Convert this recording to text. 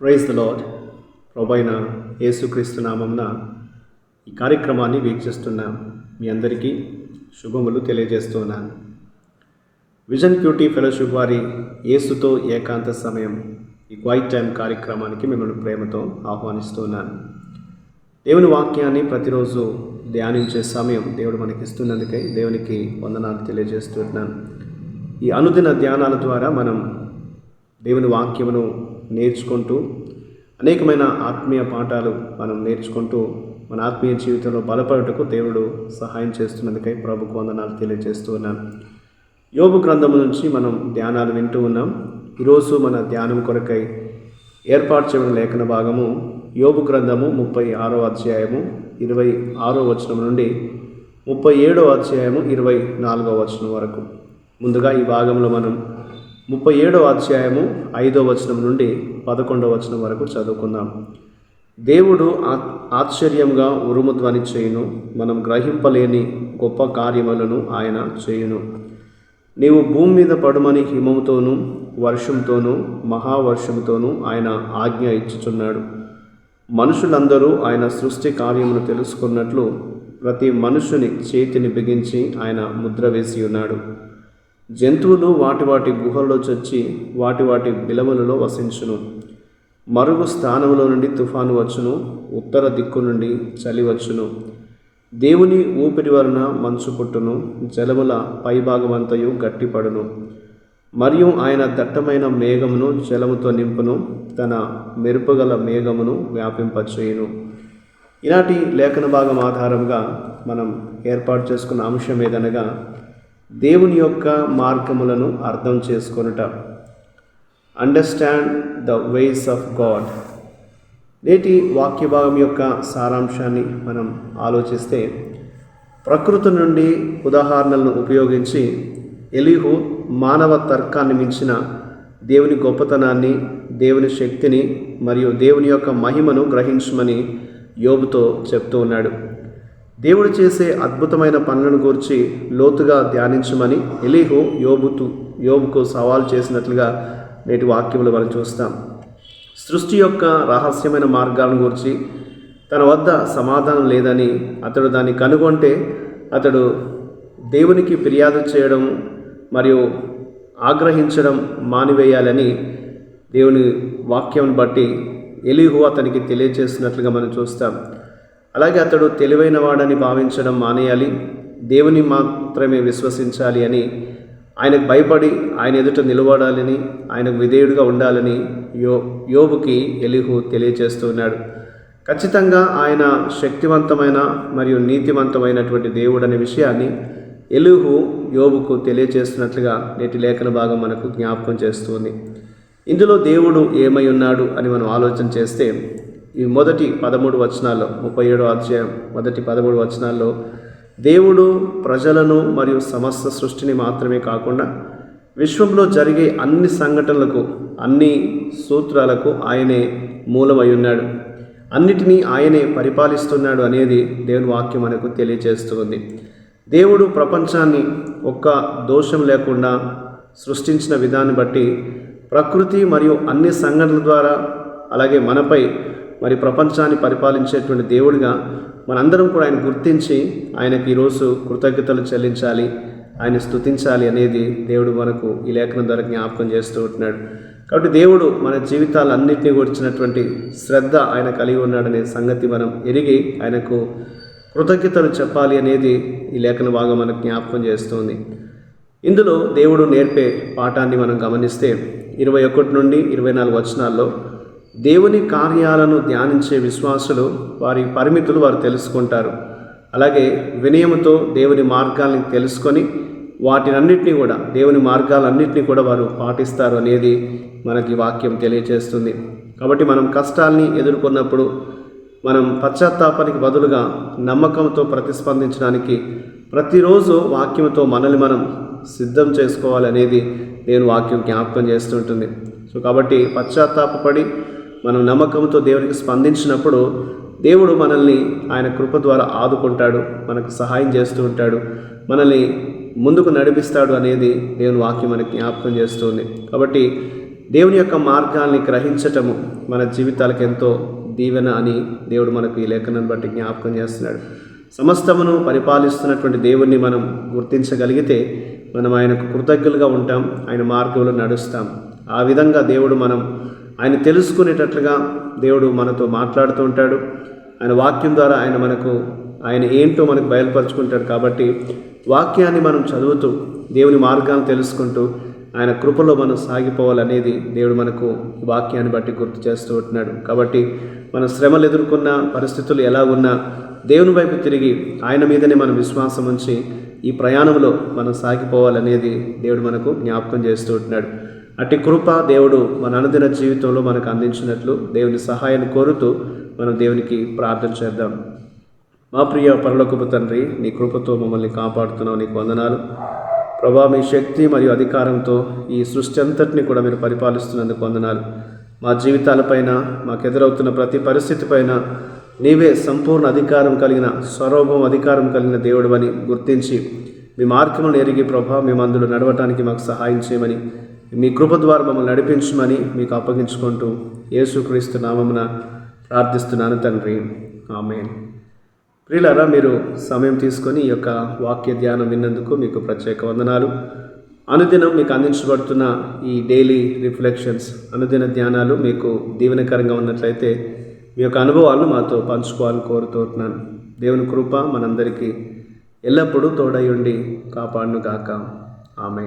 Praise the lord ప్రభైన యేసుక్రీస్తు నామంన ఈ కార్యక్రమాన్ని వీక్షిస్తున్న మీ అందరికీ శుభములు తెలియజేస్తున్నాను. విజన్ క్యూటీ ఫెలోషిప్ వారి యేసుతో ఏకాంత సమయం ఈ క్వైట్ టైం కార్యక్రమానికి మిమ్మల్ని ప్రేమతో ఆహ్వానిస్తున్నాను. దేవుని వాక్యాన్ని ప్రతిరోజు ధ్యానించే సమయం దేవుడు మనకి ఇస్తున్నందుకై దేవునికి వందనాలు తెలియజేస్తున్నాను. ఈ అనుదిన ధ్యానాల ద్వారా మనం దేవుని వాక్యమును నేర్చుకుంటూ అనేకమైన ఆత్మీయ పాఠాలు మనం నేర్చుకుంటూ మన ఆత్మీయ జీవితంలో బలపడటకు దేవుడు సహాయం చేస్తున్నందుకై ప్రభుకు వందనాలు తెలియజేస్తూ ఉన్నాను. యోగు గ్రంథము నుంచి మనం ధ్యానాలు వింటూ ఉన్నాం. ఈరోజు మన ధ్యానం కొరకై ఏర్పాటు చేయడం లేఖన భాగము యోగు గ్రంథము ముప్పై ఆరో అధ్యాయము ఇరవై ఆరో వచనం నుండి ముప్పై ఏడో అధ్యాయము ఇరవై నాలుగో వచనం వరకు. ముందుగా ఈ భాగంలో మనం ముప్పై ఏడో అధ్యాయము ఐదో వచనం నుండి పదకొండవ వచనం వరకు చదువుకుందాం. దేవుడు ఆ- ఆశ్చర్యంగా ఉరుము ధ్వని చేయును మనం గ్రహింపలేని గొప్ప కార్యములను ఆయన చేయును. నీవు భూమి మీద పడుమని హిమముతోనూ వర్షంతోనూ మహావర్షంతోనూ ఆయన ఆజ్ఞ ఇచ్చుచున్నాడు. మనుషులందరూ ఆయన సృష్టి కార్యమును తెలుసుకున్నట్లు ప్రతి మనుషుని చేతిని బిగించి ఆయన ముద్ర వేసి ఉన్నాడు. జంతువులు వాటి వాటి గుహల్లో చొచ్చి వాటి వాటి బిలవలలో వసించును. మరుగు స్థానములో నుండి తుఫాను వచ్చును ఉత్తర దిక్కు నుండి చలి వచ్చును. దేవుని ఊపిరి వలన మంచు పుట్టును జలముల పైభాగమంతయు గట్టిపడును. మరియు ఆయన దట్టమైన మేఘమును జలముతో నింపును తన మెరుపుగల మేఘమును వ్యాపింపచేయును. ఇలాంటి లేఖన భాగం ఆధారంగా మనం ఏర్పాటు చేసుకున్న అంశం ఏదనగా దేవుని యొక్క మార్గములను అర్థం చేసుకొనుట. Understand the ways of God నేటి వాక్య భాగం యొక్క సారాంశాన్ని మనం ఆలోచిస్తే ప్రకృతి నుండి ఉదాహరణలను ఉపయోగించి ఎలిహు మానవ తర్కాన్ని మించిన దేవుని గొప్పతనాన్ని దేవుని శక్తిని మరియు దేవుని యొక్క మహిమను గ్రహించమని యోబుతో చెప్తూ ఉన్నాడు. దేవుడు చేసే అద్భుతమైన పనులను గురించి లోతుగా ధ్యానించమని ఎలీహు యోబుతు యోబుకు సవాల్ చేసినట్లుగా నేటి వాక్యములు మనం చూస్తాం. సృష్టి యొక్క రహస్యమైన మార్గాలను గురించి తన వద్ద సమాధానం లేదని అతడు దాన్ని కనుగొంటే అతడు దేవునికి ఫిర్యాదు చేయడం మరియు ఆగ్రహించడం మానివేయాలని దేవుని వాక్యం బట్టి ఎలిహు అతనికి తెలియజేస్తున్నట్లుగా మనం చూస్తాం. అలాగే అతడు తెలివైన వాడని భావించడం మానేయాలి దేవుని మాత్రమే విశ్వసించాలి అని ఆయనకు భయపడి ఆయన ఎదుట నిలబడాలని ఆయనకు విధేయుడిగా ఉండాలని యో యోబుకి ఎలిహు తెలియజేస్తున్నాడు ఖచ్చితంగా ఆయన శక్తివంతమైన మరియు నీతివంతమైనటువంటి దేవుడు అనే విషయాన్ని ఎలుహు యోబుకు తెలియజేస్తున్నట్లుగా నేటి లేఖన భాగం మనకు జ్ఞాపకం చేస్తుంది. ఇందులో దేవుడు ఏమై ఉన్నాడు అని మనం ఆలోచన చేస్తే ఈ మొదటి పదమూడు వచనాల్లో ముప్పై ఏడో అధ్యాయం మొదటి పదమూడు వచనాల్లో దేవుడు ప్రజలను మరియు సమస్త సృష్టిని మాత్రమే కాకుండా విశ్వంలో జరిగే అన్ని సంఘటనలకు అన్ని సూత్రాలకు ఆయనే మూలమై ఉన్నాడు. అన్నిటినీ ఆయనే పరిపాలిస్తున్నాడు అనేది దేవుని వాక్యం మనకు తెలియజేస్తుంది. దేవుడు ప్రపంచాన్ని ఒక్క దోషం లేకుండా సృష్టించిన విధాన్ని బట్టి ప్రకృతి మరియు అన్ని సంఘటనల ద్వారా అలాగే మనపై మరి ప్రపంచాన్ని పరిపాలించేటువంటి దేవుడిగా మనందరం కూడా ఆయన గుర్తించి ఆయనకి ఈరోజు కృతజ్ఞతలు చెల్లించాలి ఆయన స్తుతించాలి అనేది దేవుడు మనకు ఈ లేఖనం ద్వారా జ్ఞాపకం చేస్తూ ఉంటున్నాడు. కాబట్టి దేవుడు మన జీవితాలన్నింటినీ గురించినటువంటి శ్రద్ధ ఆయన కలిగి ఉన్నాడనే సంగతి మనం ఎరిగి ఆయనకు కృతజ్ఞతలు చెప్పాలి అనేది ఈ లేఖన భాగం మనకు జ్ఞాపకం చేస్తుంది. ఇందులో దేవుడు నేర్పే పాఠాన్ని మనం గమనిస్తే ఇరవై ఒకటి నుండి ఇరవై నాలుగు వచనాల్లో దేవుని కార్యాలను ధ్యానించే విశ్వాసులు వారి పరిమితులు వారు తెలుసుకుంటారు. అలాగే వినయముతో దేవుని మార్గాల్ని తెలుసుకొని వాటినన్నింటినీ కూడా దేవుని మార్గాలన్నింటినీ కూడా వారు పాటిస్తారు అనేది మనకి వాక్యం తెలియజేస్తుంది కాబట్టి మనం కష్టాల్ని ఎదుర్కొన్నప్పుడు మనం పశ్చాత్తాపానికి బదులుగా నమ్మకంతో ప్రతిస్పందించడానికి ప్రతిరోజు వాక్యంతో మనల్ని మనం సిద్ధం చేసుకోవాలి అనేది నేను వాక్యం జ్ఞాపకం చేస్తుంటుంది సో కాబట్టి పశ్చాత్తాపపడి మనం నమ్మకంతో దేవునికి స్పందించినప్పుడు దేవుడు మనల్ని ఆయన కృప ద్వారా ఆదుకుంటాడు మనకు సహాయం చేస్తూ ఉంటాడు మనల్ని ముందుకు నడిపిస్తాడు అనేది దేవుని వాక్యం మనకి జ్ఞాపకం చేస్తుంది. కాబట్టి దేవుని యొక్క మార్గాల్ని గ్రహించటము మన జీవితాలకు ఎంతో దీవెన అని దేవుడు మనకు ఈ లేఖనాన్ని బట్టి జ్ఞాపకం చేస్తున్నాడు. సమస్తమును పరిపాలిస్తున్నటువంటి దేవుణ్ణి మనం గుర్తించగలిగితే మనం ఆయనకు కృతజ్ఞులుగా ఉంటాం ఆయన మార్గంలో నడుస్తాం. ఆ విధంగా దేవుడు మనం ఆయన తెలుసుకునేటట్లుగా దేవుడు మనతో మాట్లాడుతూ ఉంటాడు. ఆయన వాక్యం ద్వారా ఆయన మనకు ఆయన ఏంటో మనకు బయలుపరుచుకుంటాడు కాబట్టి వాక్యాన్ని మనం చదువుతూ దేవుని మార్గాన్ని తెలుసుకుంటూ ఆయన కృపలో మనం సాగిపోవాలనేది దేవుడు మనకు వాక్యాన్ని బట్టి గుర్తు చేస్తూ ఉంటున్నాడు. కాబట్టి మన శ్రమలు ఎదుర్కొన్న పరిస్థితులు ఎలా ఉన్నా దేవుని వైపు తిరిగి ఆయన మీదనే మనం విశ్వాసం ఉంచి ఈ ప్రయాణంలో మనం సాగిపోవాలనేది దేవుడు మనకు జ్ఞాపకం చేస్తూ ఉంటున్నాడు. అట్టి కృప దేవుడు మన అనుదిన జీవితంలో మనకు అందించినట్లు దేవుని సహాయాన్ని కోరుతూ మనం దేవునికి ప్రార్థన చేద్దాం. మా ప్రియ పరలోకపు తండ్రి నీ కృపతో మమ్మల్ని కాపాడుతున్నావు నీకు వందనాలు. ప్రభా మీ శక్తి మరియు అధికారంతో ఈ సృష్టి అంతటిని కూడా మీరు పరిపాలిస్తున్నందుకు వందనాలు. మా జీవితాలపైన మాకు ఎదురవుతున్న ప్రతి పరిస్థితి పైన నీవే సంపూర్ణ అధికారం కలిగిన స్వరూపం అధికారం కలిగిన దేవుడు అని గుర్తించి మీ మార్గములను ఎరిగి ప్రభా మేము అందులో నడవటానికి మాకు సహాయం చేయమని మీ కృప ద్వారా మమ్మల్ని నడిపించమని మీకు అప్పగించుకుంటూ యేసుక్రీస్తు నామమున ప్రార్థిస్తున్నాను తండ్రి. ఆమె ప్రియులారా మీరు సమయం తీసుకొని ఈ యొక్క వాక్య ధ్యానం విన్నందుకు మీకు ప్రత్యేక వందనాలు. అనుదినం మీకు అందించబడుతున్న ఈ డైలీ రిఫ్లెక్షన్స్ అనుదిన ధ్యానాలు మీకు దీవెనకరంగా ఉన్నట్లయితే మీ యొక్క అనుభవాలను మాతో పంచుకోవాలని కోరుతున్నాను దేవుని కృప మనందరికీ ఎల్లప్పుడూ తోడై ఉండి కాపాడును గాక ఆమె